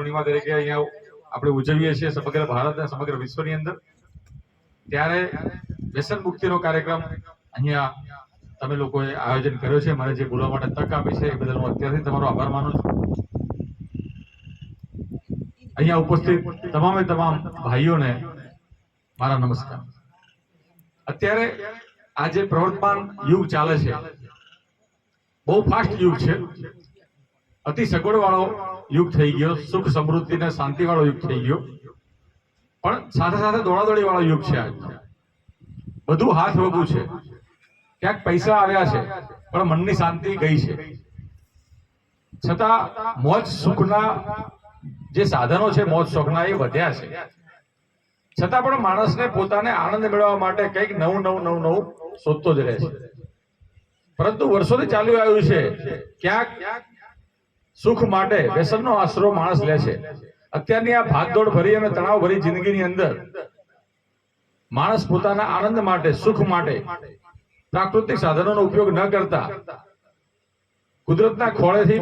પૂર્ણિમા તરીકે અહીંયા આપણે ઉજવીએ છીએ સમગ્ર ભારત અને સમગ્ર વિશ્વની અંદર. ત્યારે વ્યસન મુક્તિનો કાર્યક્રમ અહીંયા તમે લોકોએ આયોજન કર્યો છે. મને જે બોલવા માટે તક આપી છે એ બદલ હું અત્યારથી તમારો આભાર માનું છું. અહીંયા ઉપસ્થિત તમામે તમામ ભાઈઓને મારા નમસ્કાર. અત્યારે આ જે પ્રવર્તમાન યુગ ચાલે છે, બહુ ફાસ્ટ યુગ છે. અતિ સગવડ વાળો યુગ થઈ ગયો, સુખ સમૃદ્ધિ અને શાંતિ વાળો યુગ થઈ ગયો. પણ સાથે સાથે દોડાદોડી વાળો યુગ છે આજ. બધું હાથ વગું છે. ક્યાંક પૈસા આવ્યા છે, પણ મનની શાંતિ ગઈ છે. છતાં મોજ સુખના જે સાધનો છે, મોજ શોખના એ વધ્યા છે. છતાં પણ માણસને પોતાને આનંદ મેળવવા માટે કંઈક નવું નવું નવું નવું શોધતો જ રહે છે. પરંતુ વર્ષોથી ચાલ્યું આવ્યું છે, ક્યાંક સુખ માટે વ્યસનનો આશરો માણસ લે છે. અત્યારની આ ભાગદોડ ભરી અને તણાવ ભરી જિંદગીની અંદર માણસ પોતાના આનંદ માટે, સુખ માટે પ્રાકૃતિક સાધનોનો ઉપયોગ ન કરતા કુદરતના ખોળેથી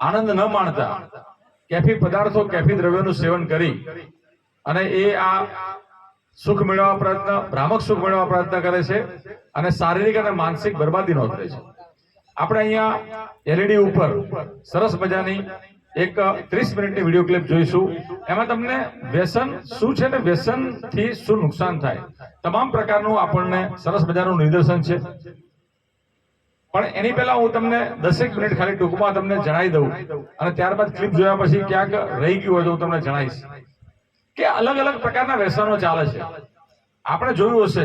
આનંદ ન માણતા કેફી પદાર્થો, કેફી દ્રવ્યોનું સેવન કરી અને એ આ સુખ મેળવવા પ્રયત્ન, ભ્રામક સુખ મેળવવા પ્રયત્ન કરે છે અને શારીરિક અને માનસિક બરબાદી નોંધે છે. આપણે અહીંયા એલઈડી ઉપર સરસ મજાની એક ત્રીસ મિનિટની વીડિયો ક્લિપ જોઈશું. એમાં તમને વ્યસન શું છે ને વ્યસનથી શું નુકસાન થાય, તમામ પ્રકારનું આપણને સરસ મજાનું નિદર્શન છે. પણ એની પહેલા હું તમને દસેક મિનિટ ખાલી ટૂંકમાં તમને જણાવી દઉં. અને ત્યારબાદ ક્લિપ જોયા પછી ક્યાંક રહી ગયું હોય તો હું તમને જણાવીશ. કે અલગ અલગ પ્રકારના વ્યસનો ચાલે છે. આપણે જોયું હશે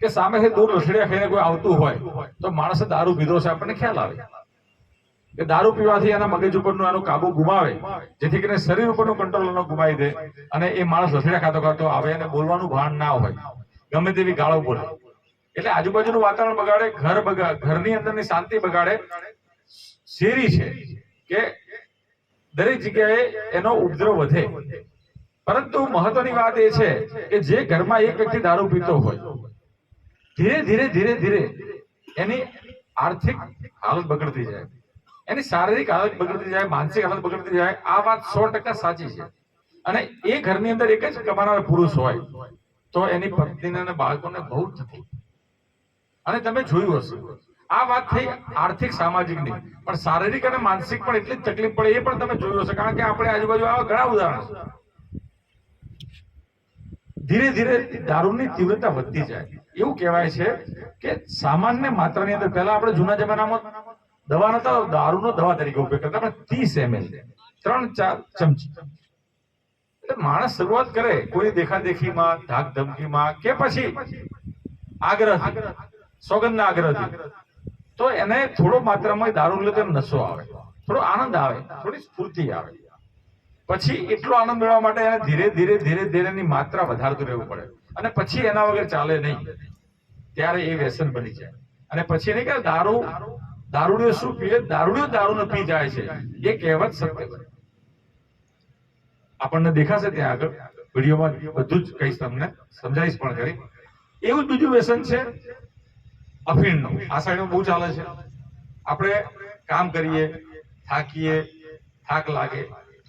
કે સામેથી દૂર રસડિયા ખાઈને કોઈ આવતું હોય, તો માણસે દારૂ પીધો છે, આપણને ખ્યાલ આવે. કે દારૂ પીવાથી એના મગજ ઉપરનું એનો કાબુ ગુમાવે, જેથી કરીને શરીર ઉપરનું કંટ્રોલ એનો ગુમાવી દે અને એ માણસ રસડિયા ખાતો ખાતો આવે અને બોલવાનું ભાન ના હોય. ગમે તેવી ગાળો બોલે. એટલે આજુબાજુનું વાતાવરણ બગાડે, ઘર બગાડે ઘરની અંદરની શાંતિ બગાડે. શેરી છે કે દરેક જગ્યાએ એનો ઉપદ્રવ વધે. પરંતુ મહત્વની વાત એ છે કે જે ઘરમાં એક વ્યક્તિ દારૂ પીતો હોય, ધીરે ધીરે ધીરે ધીરે એની આર્થિક હાલત બગડતી જાય. એની શારીરિક હાલત બગડતી જાય, માનસિક હાલત બગડતી જાય, આ વાત સો ટકા સાચી છે. અને એ ઘરની અંદર એક જ કમાનાર પુરુષ હોય, તો એની પત્નીને અને બાળકોને બહુ તકલીફ અને તમે જોયું હશે, આ વાત થઈ આર્થિક, સામાજિકની. પણ શારીરિક અને માનસિક પણ એટલી જ તકલીફ પડે, એ પણ તમે જોયું હશે, કારણ કે આપણે આજુબાજુ આવા ઘણા ઉદાહરણ છે. ધીરે ધીરે દારૂની તીવ્રતા વધતી જાય. એવું કહેવાય છે કે સામાન્ય માત્રાની અંદર પહેલા આપણે જૂના જમાનામાં દવા નતા દારૂનો દવા તરીકે ઉપયોગ કરતા આપણે ત્રીસ એમએલ ત્રણ, ચાર ચમચી. એટલે માણસ શરૂઆત કરે કોઈ દેખાદેખીમાં ધાક ધમકીમાં કે પછી આગ્રહ સોગંદના આગ્રહથી તો એને થોડો માત્રામાં દારૂ લે તો નશો આવે. થોડો આનંદ આવે, થોડી સ્ફૂર્તિ આવે. પછી એટલો આનંદ મેળવવા માટે એને ધીરે ધીરે ધીરે ધીરે એની માત્રા વધારતું રહેવું પડે. અને પછી એના વગર ચાલે નહીં. ત્યારે એ વ્યસન બની જાય. અને પછી નહીં કે દારૂ, દારૂડિયો શું પીએ દારૂડિયો દારૂ ન પી જાય છે. એ કહેવત સત્ય બને આપણને દેખાશે ત્યાં આગળ. વિડીયોમાં બધું જ કહીશ તમને. સમજાવીશ પણ કરી એવું બીજું વ્યસન છે, અફીણનું. આ સાઈડમાં બહુ ચાલે છે. આપણે કામ કરીએ, થાકીએ, થાક લાગે.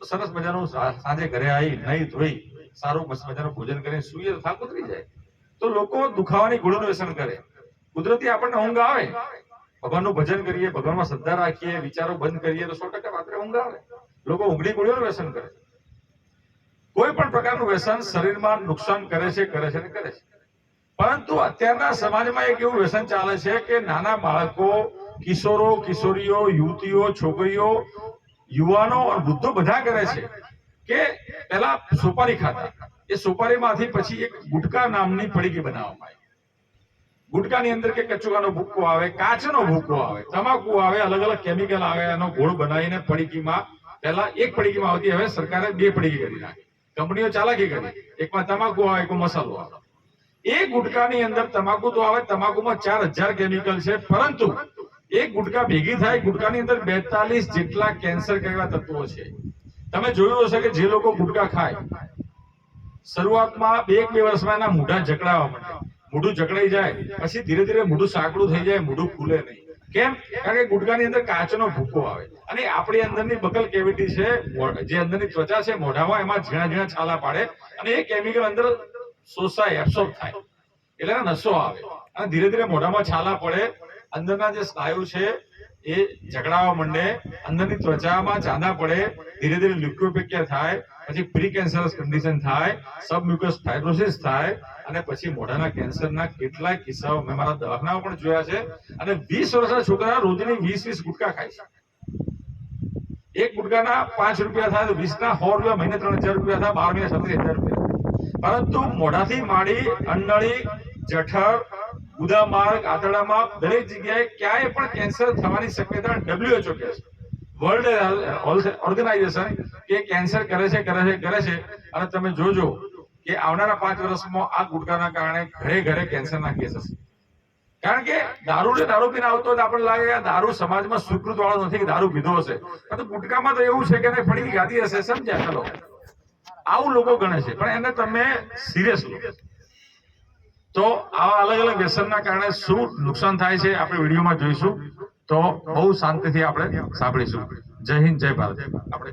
સરસ મજાનું સાંજે ઘરે આવી નહીં ધોઈ, સારું મસ્ત મજાનું ભોજન કરીને સૂઈએ થાક ઉતરી જાય. તો લોકો દુખાવાની ગુણોનું વ્યસન કરે. કુદરતી આપણને ઊંઘ આવે. ભગવાનનું ભજન કરીએ, ભગવાનમાં શ્રદ્ધા રાખીએ, વિચારો બંધ કરીએ તો સો ટકા રાત્રે ઊંઘ આવે. લોકો ઊંઘની ગોળીઓનું વ્યસન કરે. કોઈ પણ પ્રકારનું વ્યસન શરીરમાં નુકસાન કરે છે કરે છે ને કરે છે. પરંતુ અત્યારના સમાજમાં એક એવું વ્યસન ચાલે છે કે નાના બાળકો, કિશોરો, કિશોરીઓ, યુવતીઓ, છોકરીઓ યુવાનો અને વૃદ્ધો બધા કરે છે કે પેલા સોપારી ખાતા. એ સોપારીમાંથી પછી એક ગુટકા નામની પડીકી બનાવવામાં આવી. ગુટકાની અંદર કે કચુકાનો ભૂકો આવે, કાચનો ભૂકો આવે, તમાકુ આવે અલગ અલગ કેમિકલ આવે, એનો ગોળ બનાવીને પડીકીમાં પહેલા એક પડીકીમાં આવતી. હવે સરકારે બે પડીકી કરી નાખી. કંપનીઓ ચાલાકી કરી. એકમાં તમાકુ આવે, એકમાં મસાલો આવે. એ ગુટકાની અંદર તમાકુ તો આવે, તમાકુમાં ચાર હજાર કેમિકલ છે, પરંતુ એક ગુટકા ભેગી થાય, ગુટકાની અંદર બેતાલીસ જેટલા કેન્સર કહેવા તત્વો છે. તમે જોયું હશે કે જે લોકો ગુટકા ખાય, શરૂઆતમાં બે બે વર્ષમાં એના મોઢા જકડાવા માટે મોઢું જકડાઈ જાય, પછી ધીરે ધીરે મોઢું સાંકડું થઈ જાય, મોઢું ખુલે નહીં. કેમ? કારણ કે ગુટકાની અંદર કાચનો ભૂકો આવે. અને આપણી અંદરની બકલ કેવિટી છે જે અંદરની ત્વચા છે, મોઢામાં એમાં ઝીણા ઝીણા છાલા પાડે અને એ કેમિકલ અંદર શોષાય, એબ્સોર્બ થાય. એટલે નસો આવે. અને ધીરે ધીરે મોઢામાં છાલા પડે અંદરના જે સ્નાયુ છે, એ ઝઘડાવા માંડે, અંદરની ત્વચામાં ચાંદા પડે, ધીરે ધીરે લ્યુકોપેકિયા થાય, પછી પ્રી કેન્સરસ કન્ડિશન થાય, સબમ્યુકસ ફાઇબ્રોસિસ થાય, અને પછી મોઢાના કેન્સરના કેટલાય કિસ્સાઓ મેં મારા દવાખાના પણ જોયા છે, અને વીસ વર્ષના છોકરા રોજની વીસ વીસ ગુટકા ખાય છે. એક ગુટકાના પાંચ રૂપિયા થાય તો વીસના સો રૂપિયા, મહિને ત્રણ હજાર રૂપિયા થાય, બાર મહિને સત્તર હજાર રૂપિયા પરંતુ મોઢાથી માડી, અંડળી, જઠર ગુદામાર્ગ આંતરડામાં દરેક જગ્યાએ ક્યાંય પણ કેન્સર થવાની શક્યતા WHO કહે છે. વર્લ્ડ ઓર્ગેનાઇઝેશન કે કેન્સર કરે છે કરે છે કરે છે, અને તમે જોજો કે આવનારા પાંચ વર્ષમાં આ ગુટકાના કારણે ઘરે ઘરે કેન્સરના કેસ હશે કારણ કે દારૂ ને દારૂ પીને આવતો આપણને લાગે કે દારૂ સમાજમાં સ્વીકૃત વાળો નથી, કે દારૂ પીધો હશે. તો ગુટકામાં તો એવું છે કે ફરી ગાદી હશે, સમજ્યા? ચલો. આવું લોકો ગણે છે. પણ એને તમે સિરિયસ લો. તો આવા અલગ અલગ વ્યસનના કારણે શું નુકસાન થાય છે આપણે વિડીયોમાં જોઈશું. તો બહુ શાંતિથી આપણે સાંભળીશું. જય હિન્દ, જય ભારત. આપણે